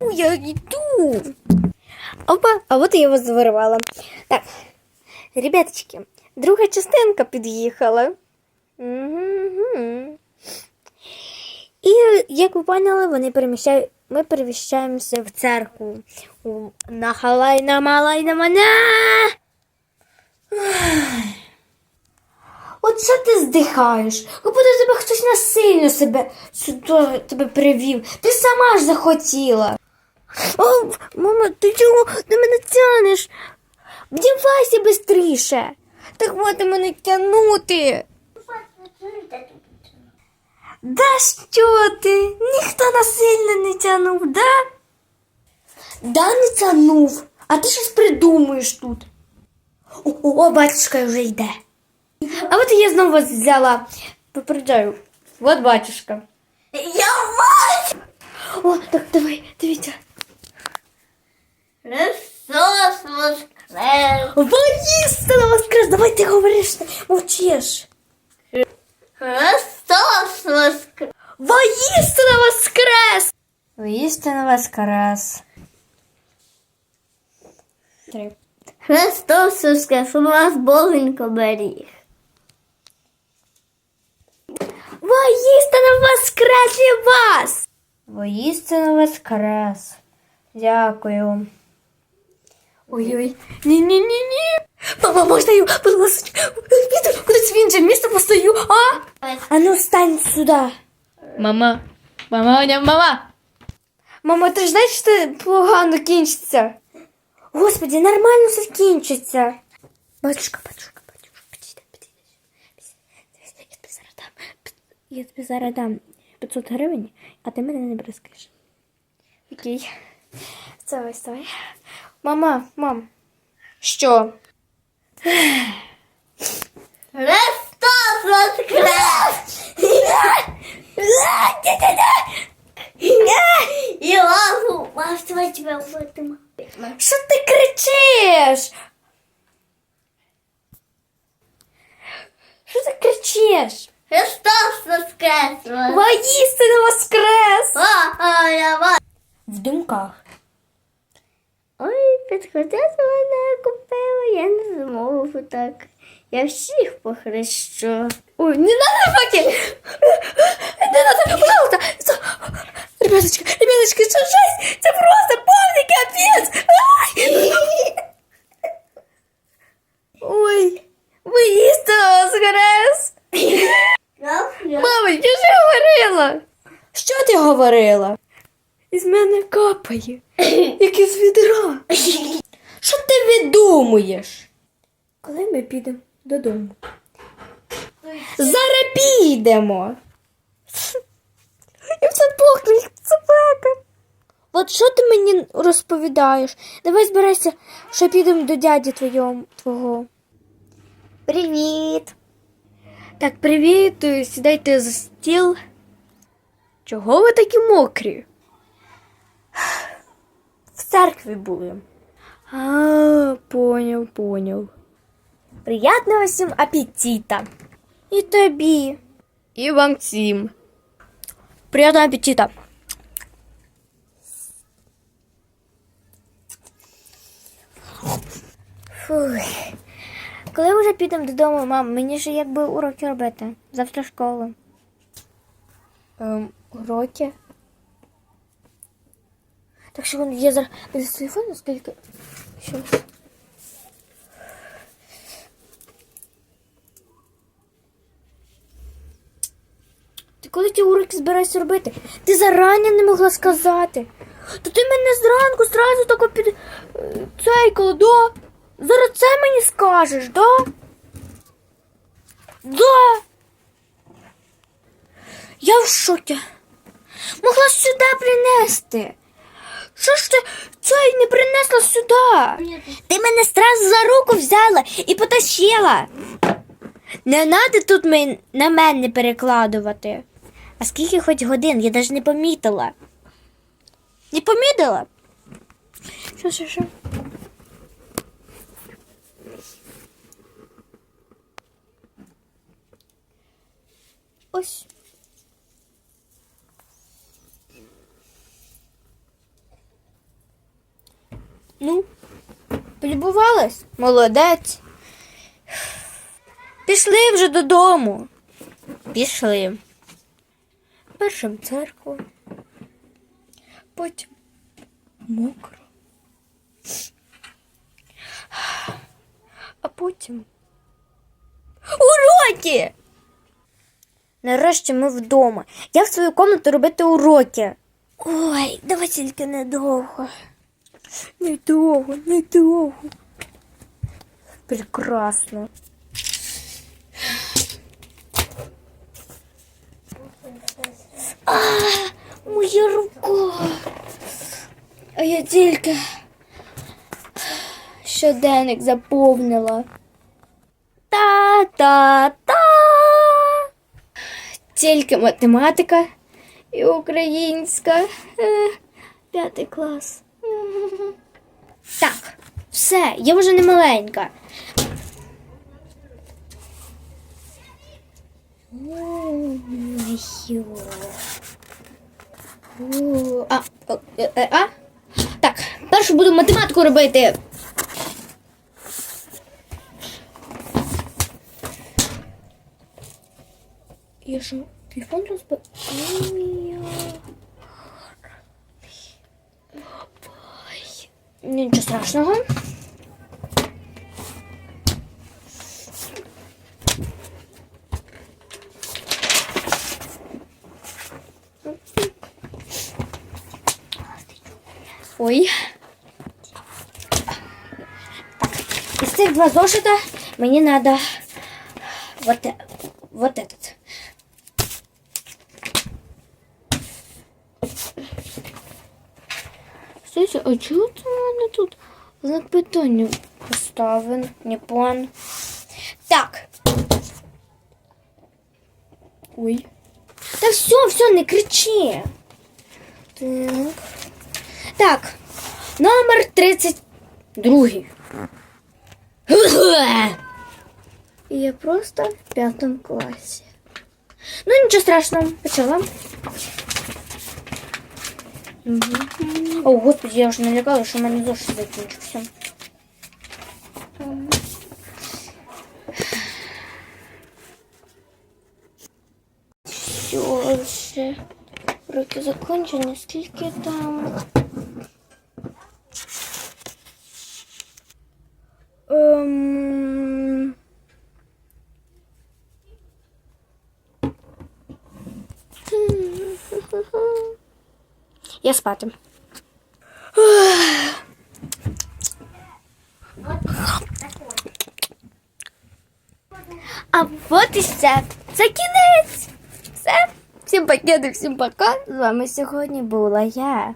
Я йду. Опа, а от я вас заварвала. Так, ребяточки, друга частинка під'їхала. Мгм. І як ви поняли, вони переміщають. Ми переміщаємося в церкву. У- На халайна малайна мене. От що ти здихаєш? Як тебе хтось насильно себе сюди тебе привів. Ти сама ж захотіла. О, мама, ти чого на мене тянеш? Вдівайся бистріше. Так хвати мене тягнути. Да що ти? Ніхто насильно не тягнув, да? Да, не тягнув. А ти щось придумуєш тут. О, о, батюшка вже йде. А от я знову вас взяла. Попереджаю. От батюшка. Я мать! О, так давай, дивіться. Христос воскрес! Воістина воскрес! Давай ти говориш, ти мовчиш. Христос воскрес! Воістина воскрес! Воістина воскрес. Три. Христос воскрес! У вас Богонько беріг. Воістина воскрес і вас! Воістина воскрес. Дякую. Ой-ой. Ні-ні-ні-ні. Мама, можна я, будь ласка, піду кудись в інше місце постою, а? А ну стань сюди. Мама, мама, Оня, мама. Мама, ти ж знаєш, що це погано кінчиться? Господи, нормально все кінчиться. Батюшка, батюшка, батюшка, підійди, підійди. підійди. Я тобі зараз дам. Я тобі зараз дам 500 гривень, а ти мене не бризкаєш. Окей. Вставай, вставай. Мама, мам. Що? Христос воскрес! І лаву! Маш, давай тебе вбитимо. Що ти кричиш? Що ти кричиш? Христос воскрес! Воістина воскрес! Я! В думках. Ой, підходять мене купила, я не зможу так. Я всіх похрещу. Ой, не надо, Факи! Не надо, пожалуйста! Ребяточки, ребяточки, це жесть! Це просто повний капець! Ой, воістина воскрес! Мамочка, що говорила? Що ти говорила? Із мене капає, як із відра. Що ти видумуєш? Коли ми підемо додому? Зараз підемо. І все похне, як собака. От що ти мені розповідаєш? Давай збирайся, що підемо до дяді твого. твого. Привіт. Так, привіт, сідайте за стіл. Чого ви такі мокрі? Церкві були. А, поняв, поняв. Приятного всім апетита. І тобі. І вам всім. Приятного аппетита. Фух. Коли вже підемо додому, мам, мені ж якби уроки робити. Завтра школа. Ем, уроки? Так що вон, я зараз без телефону скільки. Щось. Ти коли ті уроки збираєшся робити? Ти зарані не могла сказати. То ти мене зранку зразу тако під е, цейкало, да? Зараз це мені скажеш, да? Да. Я в шокі. Могла сюди принести. Що ж ти цей не принесла сюди? Ти мене зразу за руку взяла і потащила. Не треба тут мен- на мене перекладувати. А скільки хоч годин, я навіть не помітила. Не помітила? Що, що, що? Ось. Ну, полюбувалась? Молодець. Пішли вже додому. Пішли. Першим церкву. Потім мокро. А потім уроки. Нарешті ми вдома. Я в свою комнату робити уроки. Ой, давай тільки недовго. Недовго, недовго. Прекрасно. А, моя рука. А я тільки щоденник заповнила. Та-та-та. Тільки математика і українська. Е, П'ятий клас. Так, все, я вже не маленька. О, А, о, е, е, а? Так, першу буду математику робити. Я що, телефон розбив? Нічого страшного. Ой. Так, из цих два зошита мені надо вот, э- вот этот. Слухайте, а це у мене тут знак питання поставлен? Не план. Так. Ой. Та все, все, не кричи. Так. Так. Номер 32. І я просто в п'ятому класі. Ну, нічого страшного, почала. Угу. О, господи, я вже налякала, що в мене зошит закінчився. Все, вже руки закончені. Скільки там? спати. А от і все. Це кінець. Все. Всім пакети, всім пока. З вами сьогодні була я.